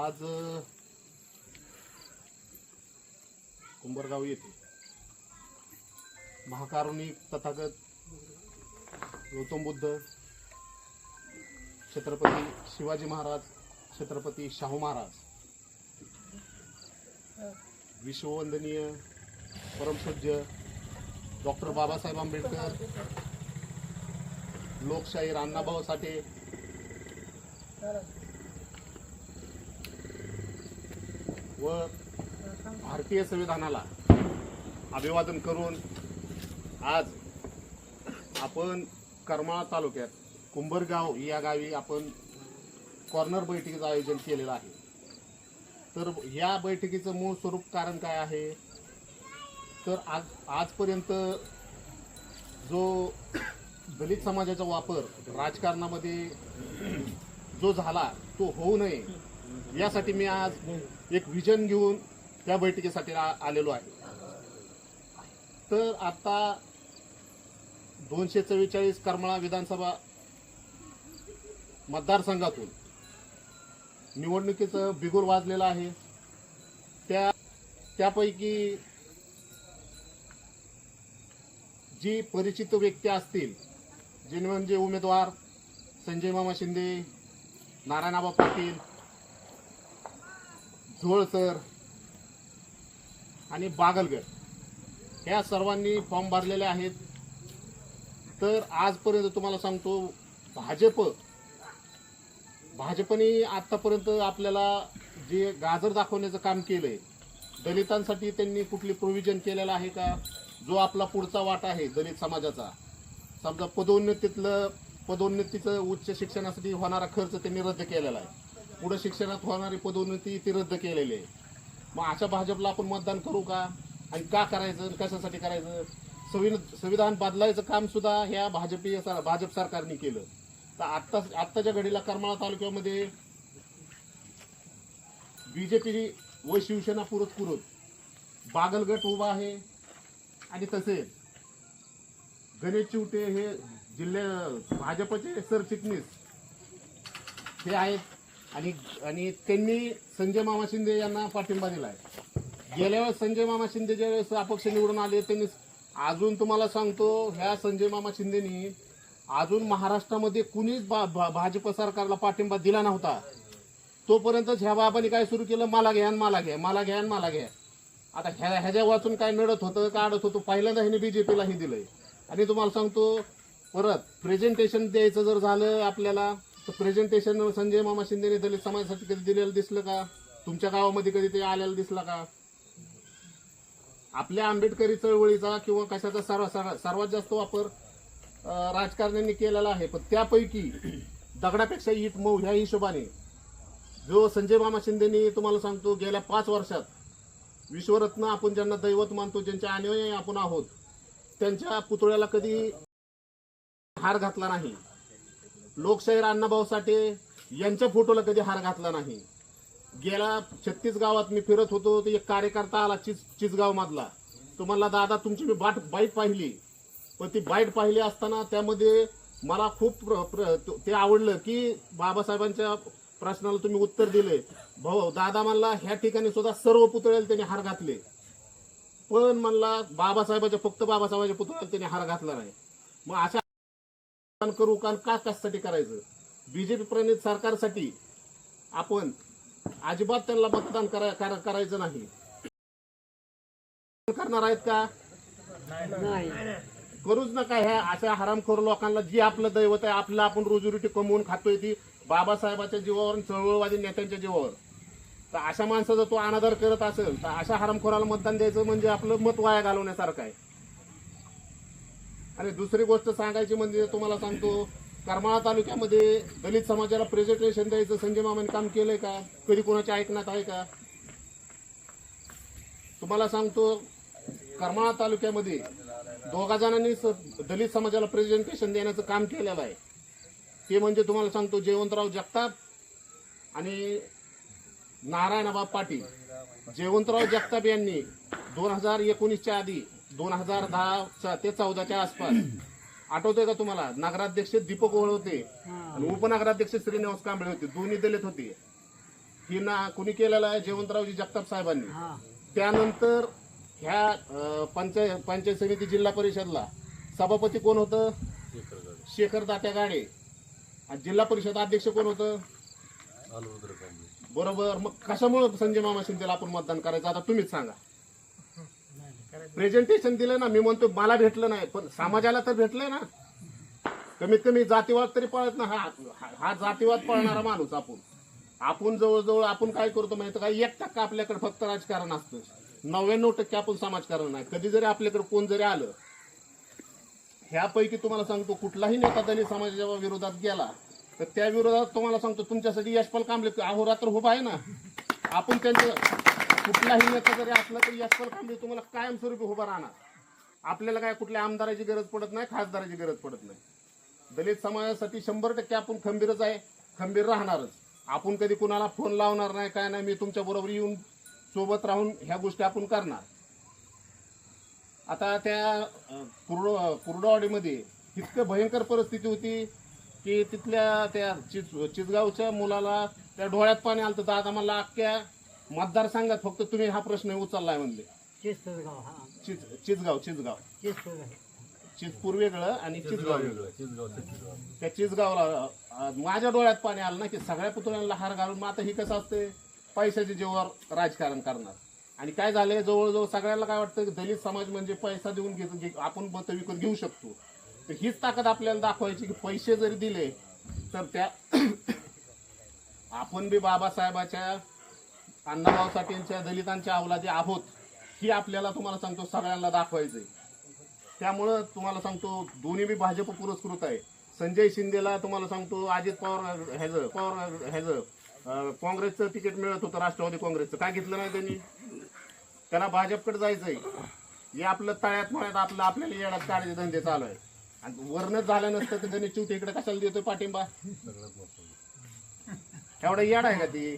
आज कुंभरगाव येथे महाकारुणिक तथागत गौतम बुद्ध छत्रपती शिवाजी महाराज छत्रपती शाहू महाराज विश्ववंदनीय परमपूज्य डॉक्टर बाबासाहेब आंबेडकर लोकशाहीर अण्णाभाऊ साठे व भारतीय संविधानाला अभिवादन करून आज आपण करमाळा तालुक्यात कुंभरगाव या गावी आपण कॉर्नर बैठकीचं आयोजन केलेलं आहे. तर या बैठकीचं मूळ स्वरूप कारण काय आहे? तर आज आजपर्यंत जो दलित समाजाचा वापर राजकारणामध्ये जो झाला तो होऊ नये यासाठी मी आज एक विजन घेऊन त्या बैठकीसाठी आलेलो आहे. तर आता दोनशे चव्वेचाळीस करमाळा विधानसभा मतदारसंघातून निवडणुकीचं बिगुर वाजलेलं आहे. त्या त्यापैकी जी परिचित व्यक्ती असतील जे म्हणजे उमेदवार संजय मामा शिंदे नारायणाबा पाटील झोळसर आणि बागलगड ह्या सर्वांनी फॉर्म भरलेले आहेत. तर आजपर्यंत तुम्हाला सांगतो भाजप भाजपने आतापर्यंत आपल्याला जे गाजर दाखवण्याचं काम केलंय दलितांसाठी त्यांनी कुठली प्रोव्हिजन केलेलं आहे का? जो आपला पुढचा वाट आहे दलित समाजाचा. समजा पदोन्नतीतलं पदोन्नतीचं उच्च शिक्षणासाठी होणारा खर्च त्यांनी रद्द केलेला आहे. पुढे शिक्षणात होणारी पदोन्नती ती रद्द केलेली आहे मग अशा भाजपला आपण मतदान करू का? आणि का करायचं कशासाठी करायचं? संविधान संविधान बदलायचं काम सुद्धा ह्या भाजपी भाजप सरकारने केलं. तर आत्ता आत्ताच्या घडीला करमाळा तालुक्यामध्ये बीजेपी व शिवसेना पुरत पुरत बागलगट उभा आहे. आणि तसेच गणेश चिवटे हे जिल्ह्या भाजपचे सरचिटणीस हे आहेत. आणि आणि त्यांनी संजय मामा शिंदे यांना पाठिंबा दिलाय. गेल्या वेळेस संजय मामा शिंदे ज्या वेळेस अपक्ष निवडून आले त्यांनी अजून तुम्हाला सांगतो ह्या संजय मामा शिंदेनी अजून महाराष्ट्रामध्ये कुणीच भा- भाजप सरकारला पाठिंबा दिला नव्हता. तोपर्यंतच ह्या बाबांनी काय सुरू केलं? मला घ्या मला घ्या मला घ्या मला घ्या. आता ह्या ह्याच्या वाचून काय नडत होतं काढत होतं पहिल्यांदा ह्याने बीजेपीला हे दिलंय. आणि तुम्हाला सांगतो परत प्रेझेंटेशन द्यायचं जर झालं आपल्याला तर प्रेझेंटेशन संजय मामा शिंदेने दलित समाजासाठी कधी दिलेलं दिसलं का? तुमच्या गावामध्ये कधी ते आलेलं दिसलं का? आपल्या आंबेडकरी चळवळीचा किंवा कशाचा सर्व सर्वात जास्त वापर राजकारण्यांनी केलेला आहे. पण त्यापैकी दगडापेक्षा ईट मऊ ह्या हिशोबाने जो संजय मामा शिंदेनी तुम्हाला सांगतो गेल्या पाच वर्षात विश्वरत्न आपण ज्यांना दैवत मानतो ज्यांच्या अनुयायी आपण आहोत त्यांच्या पुतळ्याला कधी हार घातला नाही. लोकशाहीर अण्णाभाऊ साठे यांच्या फोटोला कधी हार घातला नाही. गेल्या छत्तीस गावात मी फिरत होतो तर एक कार्यकर्ता आला चिज चिजगाव मधला. तो म्हणला दादा तुमची मी बाट बाईट पाहिली. पण ती बाईट पाहिली असताना त्यामध्ये मला खूप ते आवडलं की बाबासाहेबांच्या प्रश्नाला तुम्ही उत्तर दिले. भाऊ दादा म्हणला ह्या ठिकाणी सुद्धा सर्व पुतळ्याला त्यांनी हार घातले. पण म्हणला बाबासाहेबाच्या फक्त बाबासाहेबाच्या पुतळ्याला त्यांनी हार घातला नाही. मग अशा मतदान करू का का कशासाठी करायचं? बीजेपी प्रणित सरकारसाठी आपण अजिबात त्यांना मतदान करा- करा- करायचं नाही. करणार आहेत का? करूच नका ह्या. अशा हरामखोर लोकांना जी आपलं दैवत आहे आपलं आपण रोजीरोटी कमवून खातोय ती बाबासाहेबाच्या जीवावर चळवळवादी नेत्यांच्या जीवावर. तर अशा माणसाचा तो अनादर करत असेल तर अशा हरामखोराला मतदान द्यायचं म्हणजे आपलं मत वाया घालवण्यासारखं आहे. आणि दुसरी गोष्ट सांगायची म्हणजे तुम्हाला सांगतो करमाळा तालुक्यामध्ये दलित समाजाला प्रेझेंटेशन द्यायचं संजय मामाने काम केलंय का? कधी कोणाच्या ऐकण्यात आहे का? तुम्हाला सांगतो करमाळा तालुक्यामध्ये दोघा जणांनी दलित समाजाला प्रेझेंटेशन देण्याचं काम केलेलं आहे. ते म्हणजे तुम्हाला सांगतो जयवंतराव जगताप आणि नारायणबाब पाटील. जयवंतराव जगताप यांनी दोन हजार एकोणीसच्या आधी दोन हजार दहा ते चौदाच्या आसपास. आठवतंय का तुम्हाला? नगराध्यक्ष दीपक ओळ होते आणि उपनगराध्यक्ष श्रीनिवास कांबळे होते. दोन्ही दलित होते. ही ना कुणी केलेलं आहे? जयवंतरावजी जगताप साहेबांनी. हा. त्यानंतर ह्या पंचायत पंचायत समिती जिल्हा परिषदला. सभापती कोण होतं? शेखर दात्या गाडे. आणि जिल्हा परिषद अध्यक्ष कोण होतं? बरोबर. मग कशामुळे संजय मामा शिंदेला आपण मतदान करायचं? आता तुम्हीच सांगा. प्रेझेंटेशन दिलं ना मी म्हणतो मला भेटलं नाही पण समाजाला तर भेटलंय ना. कमीत कमी जातीवाद तरी पळत ना हा हा- जातीवाद पळणारा माणूस आपण. आपण जवळजवळ आपण काय करतो माहिती का? एक टक्का आपल्याकडे फक्त राजकारण असतं. नव्याण्णव टक्के आपण समाजकारण नाही. कधी जरी आपल्याकडे कोण जरी आलं ह्यापैकी तुम्हाला सांगतो कुठलाही नेता दलित समाजाच्या विरोधात गेला तर त्या विरोधात तुम्हाला सांगतो तुमच्यासाठी यशपाल कांबळे अहोरात्र उभा आहे ना. आपण त्यांचं कुठलाही नेता जरी असला तरी यशपाल कांबळे तुम्हाला कायमस्वरूपी उभा राहणार. आपल्याला काय कुठल्या आमदाराची गरज पडत नाही खासदाराची गरज पडत नाही. दलित समाजासाठी शंभर टक्के आपण खंबीरच आहे खंबीर राहणारच. आपण कधी कुणाला फोन लावणार नाही काय नाही मी तुमच्या बरोबर येऊन सोबत राहून ह्या गोष्टी आपण करणार. आता त्या अं, कुर्डो कुर्डवाडीमध्ये इतकं भयंकर परिस्थिती होती की तिथल्या त्या चिच चितगावच्या मुलाला त्या डोळ्यात पाणी आलं तर दादा मला अख्ख्या मतदारसंघात फक्त तुम्ही हा प्रश्न उचललाय म्हणले. चिस्तच गाव हा. चिच चिचगाव चिचगाव. चिचपूर वेगळं आणि चिचगाव वेगळं त्या चिचगावला अं, माझ्या डोळ्यात पाणी आलं ना की सगळ्या पुतळ्यांना हार घालून मग आता ही कसं असते? पैशाच्या जीवावर राजकारण करणार. आणि काय झालंय? जवळजवळ सगळ्यांना काय वाटतं की दलित समाज म्हणजे पैसा देऊन घेतो घे- आपण मत विकत घेऊ शकतो. तर हीच ताकद आपल्याला दाखवायची की पैसे जरी दिले तर त्या आपण बी बाबासाहेबाच्या अण्णाभाऊ साठेंच्या दलितांच्या अवलादी आहोत ही आपल्याला तुम्हाला सांगतो सगळ्यांना दाखवायचंय. त्यामुळं तुम्हाला सांगतो दोन्ही बी भाजप पुरस्कृत आहे. संजय शिंदेला तुम्हाला सांगतो अजित पवार ह्याज पवार ह्याज काँग्रेसचं तिकीट मिळत होतं राष्ट्रवादी काँग्रेसचं. काय घेतलं नाही त्यांनी? त्यांना भाजपकडे जायचंय. हे आपलं तळ्यात मळ्यात आपलं आपल्याला येण्यात काढायचे धंदे चालू आहे. आणि वर्णच झालं नसतं तर त्यांनी चिवटी इकडे कशाला देतोय पाठिंबा? एवढा येड आहे का ती?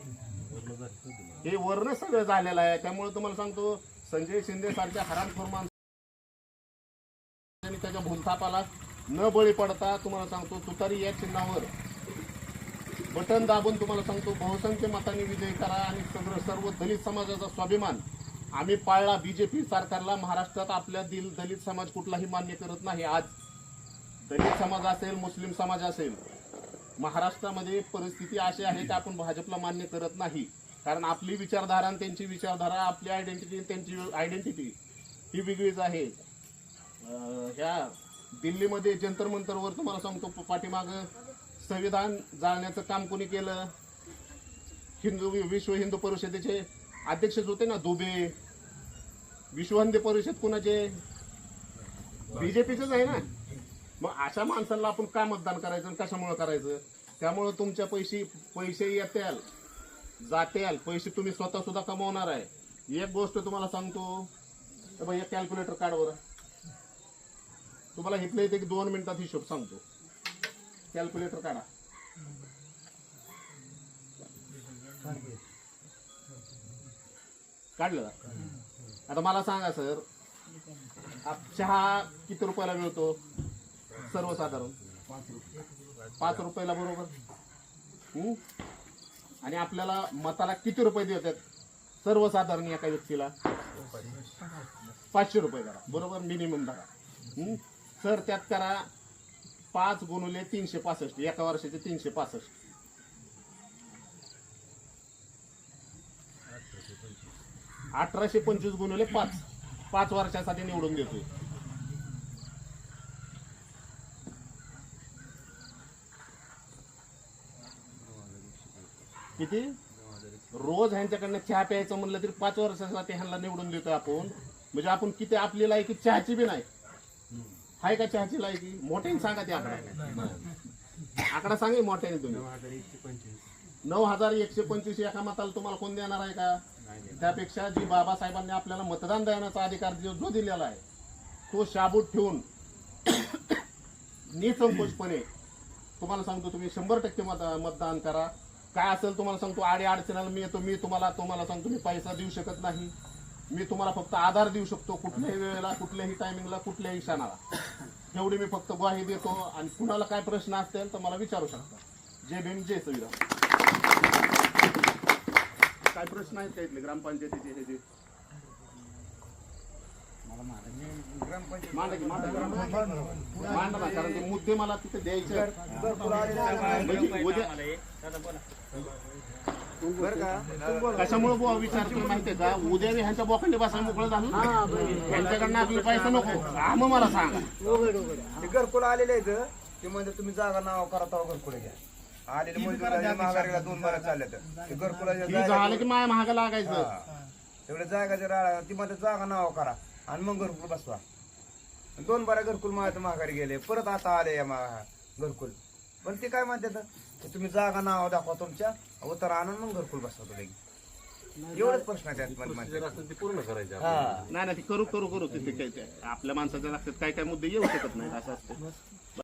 हे वर्ण सगळं झालेलं आहे. त्यामुळे तुम्हाला सांगतो संजय शिंदे सारख्या हरामखोर माणसं त्याच्या भूलथापाला न बळी पडता तुम्हाला सांगतो तुतारी या चिन्हावर बटन दाबून तुम्हाला सांगतो बहुसंख्य मतांनी विजय करा आणि सगळं सर्व दलित समाजाचा स्वाभिमान आम्ही पाळला बीजेपी सरकारला. महाराष्ट्रात आपल्या दिल दलित समाज कुठलाही मान्य करत नाही. आज दलित समाज असेल मुस्लिम समाज असेल महाराष्ट्रामध्ये परिस्थिती अशी आहे की आपण भाजपला मान्य करत नाही. कारण आपली विचारधारा आणि त्यांची विचारधारा आपली आयडेंटिटी त्यांची आयडेंटिटी ही वेगळीच आहे. ह्या दिल्लीमध्ये जंतर मंतरवर तुम्हाला सांगतो पाठीमाग संविधान जाळण्याचं काम कोणी केलं? हिंदू विश्व हिंदू परिषदेचे अध्यक्षच होते ना दुबे. विश्व हिंदू परिषद कुणाचे? बीजेपीचेच आहे ना? मग अशा माणसांना आपण का मतदान करायचं आणि कशामुळे करायचं? त्यामुळे तुमच्या पैसे पैसे येत्याल. जात्याल. पैसे तुम्ही स्वतः सुद्धा कमवणार आहे. एक गोष्ट तुम्हाला सांगतो. तर एक कॅल्क्युलेटर काढ बरं. तुम्हाला हिथले इथे की दोन मिनिटात हिशोब सांगतो. कॅल्क्युलेटर काढा. काढलं आता मला सांगा सर. चहा किती रुपयाला मिळतो? सर्वसाधारण. पाच रुपयाला बरोबर. आणि आपल्याला मताला किती रुपये देतात? सर्वसाधारण एका व्यक्तीला. पाचशे रुपये करा बरोबर? मिनिमम धरा. सर त्यात करा पाच गुणुले तीनशे पासष्ट. एका वर्षाचे तीनशे पासष्ट. अठराशे पंचवीस गुणुले पाच. पाच वर्षासाठी निवडून देतोय. किती? रोज ह्यांच्याकडनं चहा प्यायचं म्हणलं तरी पाच वर्षासाठी ह्यांना निवडून देतो आपण. म्हणजे आपण किती आपली लायकी चहाची बी नाही. हाय का चहाची लायकी? मोठ्याने सांगा ते आकडा. आकडा सांगे मोठ्याने तुम्ही. नऊ हजार एकशे पंचवीस एका मताला तुम्हाला कोण देणार आहे का? त्यापेक्षा जी बाबासाहेबांनी आपल्याला मतदान देण्याचा अधिकार जो दिलेला आहे तो शाबूत ठेवून निसंकोचपणे तुम्हाला सांगतो तुम्ही शंभर टक्के मत मतदान करा. काय असेल तुम्हाला सांगतो आडे अडचणाला मी येतो मी तुम्हाला तुम्हाला सांगतो मी पैसा देऊ शकत नाही. मी तुम्हाला फक्त आधार देऊ शकतो कुठल्याही वेळेला कुठल्याही टायमिंगला कुठल्याही क्षणाला. एवढी मी फक्त ग्वाही देतो आणि कुणाला काय प्रश्न असतील तर मला विचारू शकता. जय भीम जय सुविधा काय प्रश्न आहेत का इथले ग्रामपंचायतीचे जे मांडा की, मांडा. मांडा ना, कारण ते मुद्दे मला तिथे द्यायचे म्हणजे उद्या कशामुळे बुवा केला माहितीये का उद्या ह्यांच्या बोखंडी बसायला मोकळं झालं ह्यांच्याकडनं आपले पैसे नको आम मला सांगा ते घरकुल आलेले आहेत ते म्हणजे तुम्ही जागा नाव करा तेव्हा घरकुल घ्या आलेले मजुराच्या महागारीला दोन बारा चालले तर ते घरकुलाच्या झालं की माय महागा लागायचं हा. तेवढ्या जागाच्या राळा ती म्हणजे जागा नाव करा आणि मग घरकुल बसवा. दोन बारा घरकुल माझ्या महागारी गेले. परत आता आले या मा- घरकुल. पण ते काय म्हणतात? की तुम्ही जागा नाव दाखवा तुमच्या उतर आणून मग घरकुल बसवा तुला एवढंच प्रश्न आहे त्यात म्हणतात. हा. नाही नाही ते करू करू करू तिथे काय आपल्या माणसाच्या लक्षात काय काय मुद्दे येऊ शकत नाही असं असतं